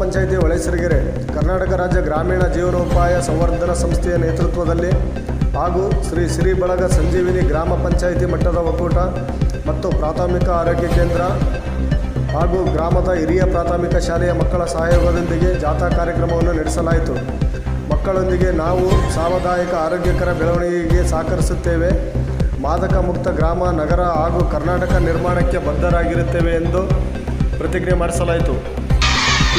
ಪಂಚಾಯಿತಿ ಹೊಳೆಸರಿಗೆರೆ, ಕರ್ನಾಟಕ ರಾಜ್ಯ ಗ್ರಾಮೀಣ ಜೀವನೋಪಾಯ ಸಂವರ್ಧನಾ ಸಂಸ್ಥೆಯ ನೇತೃತ್ವದಲ್ಲಿ ಹಾಗೂ ಶ್ರೀ ಶ್ರೀ ಬಳಗ ಸಂಜೀವಿನಿ ಗ್ರಾಮ ಪಂಚಾಯಿತಿ ಮಟ್ಟದ ಒಕ್ಕೂಟ ಮತ್ತು ಪ್ರಾಥಮಿಕ ಆರೋಗ್ಯ ಕೇಂದ್ರ ಹಾಗೂ ಗ್ರಾಮದ ಹಿರಿಯ ಪ್ರಾಥಮಿಕ ಶಾಲೆಯ ಮಕ್ಕಳ ಸಹಯೋಗದೊಂದಿಗೆ ಜಾಥಾ ಕಾರ್ಯಕ್ರಮವನ್ನು ನಡೆಸಲಾಯಿತು. ಮಕ್ಕಳೊಂದಿಗೆ ನಾವು ಸಾಮುದಾಯಿಕ ಆರೋಗ್ಯಕರ ಬೆಳವಣಿಗೆಗೆ ಸಹಕರಿಸುತ್ತೇವೆ. ಮಾದಕ ಮುಕ್ತ ಗ್ರಾಮ, ನಗರ ಹಾಗೂ ಕರ್ನಾಟಕ ನಿರ್ಮಾಣಕ್ಕೆ ಬದ್ಧರಾಗಿರುತ್ತೇವೆ ಎಂದು ಪ್ರತಿಕ್ರಿಯೆ ಮಾಡಿಸಲಾಯಿತು.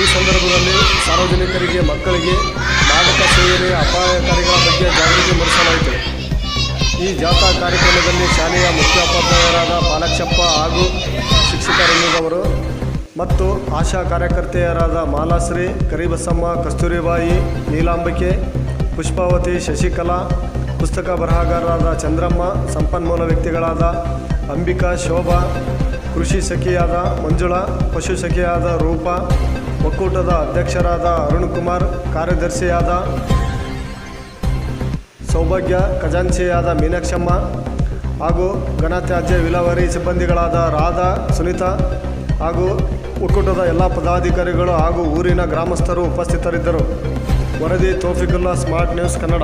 ಈ ಸಂದರ್ಭದಲ್ಲಿ ಸಾರ್ವಜನಿಕರಿಗೆ, ಮಕ್ಕಳಿಗೆ ಮಾದಕ ಸೇವನೆಯ ಅಪಾಯಕಾರಿಗಳ ಬಗ್ಗೆ ಜಾಗೃತಿ ಮೂಡಿಸಲಾಯಿತು. ಈ ಜಾಥಾ ಕಾರ್ಯಕ್ರಮದಲ್ಲಿ ಶಾಲೆಯ ಮುಖ್ಯೋಪಾಧ್ಯಾಯರಾದ ಪಾಲಕ್ಷಪ್ಪ ಹಾಗೂ ಶಿಕ್ಷಕರಲ್ಲಿದ್ದವರು ಮತ್ತು ಆಶಾ ಕಾರ್ಯಕರ್ತೆಯರಾದ ಮಾಲಾಶ್ರೀ, ಕರಿಬಸಮ್ಮ, ಕಸ್ತೂರಿಬಾಯಿ, ನೀಲಾಂಬಿಕೆ, ಪುಷ್ಪಾವತಿ, ಶಶಿಕಲಾ, ಪುಸ್ತಕ ಬರಹಗಾರರಾದ ಚಂದ್ರಮ್ಮ, ಸಂಪನ್ಮೂಲ ವ್ಯಕ್ತಿಗಳಾದ ಅಂಬಿಕಾ, ಶೋಭಾ, ಕೃಷಿ ಸಖಿಯಾದ ಮಂಜುಳಾ, ಪಶು ಸಖಿಯಾದ ರೂಪಾ ಒಕ್ಕೂಟದ ಅಧ್ಯಕ್ಷರಾದ ಅರುಣ್ ಕುಮಾರ್ ಕಾರ್ಯದರ್ಶಿಯಾದ ಸೌಭಾಗ್ಯ ಖಜಾಂಚಿಯಾದ ಮೀನಾಕ್ಷಮ್ಮ ಹಾಗೂ ಘನತ್ಯಾಜ್ಯ ವಿಲಾವರಿ ಸಿಬ್ಬಂದಿಗಳಾದ ರಾಧಾ, ಸುನೀತಾ ಹಾಗೂ ಒಕ್ಕೂಟದ ಎಲ್ಲ ಪದಾಧಿಕಾರಿಗಳು ಹಾಗೂ ಊರಿನ ಗ್ರಾಮಸ್ಥರು ಉಪಸ್ಥಿತರಿದ್ದರು. ವರದಿ, ತೋಫಿಕುಲ್ಲಾ, ಸ್ಮಾರ್ಟ್ ನ್ಯೂಸ್ ಕನ್ನಡ.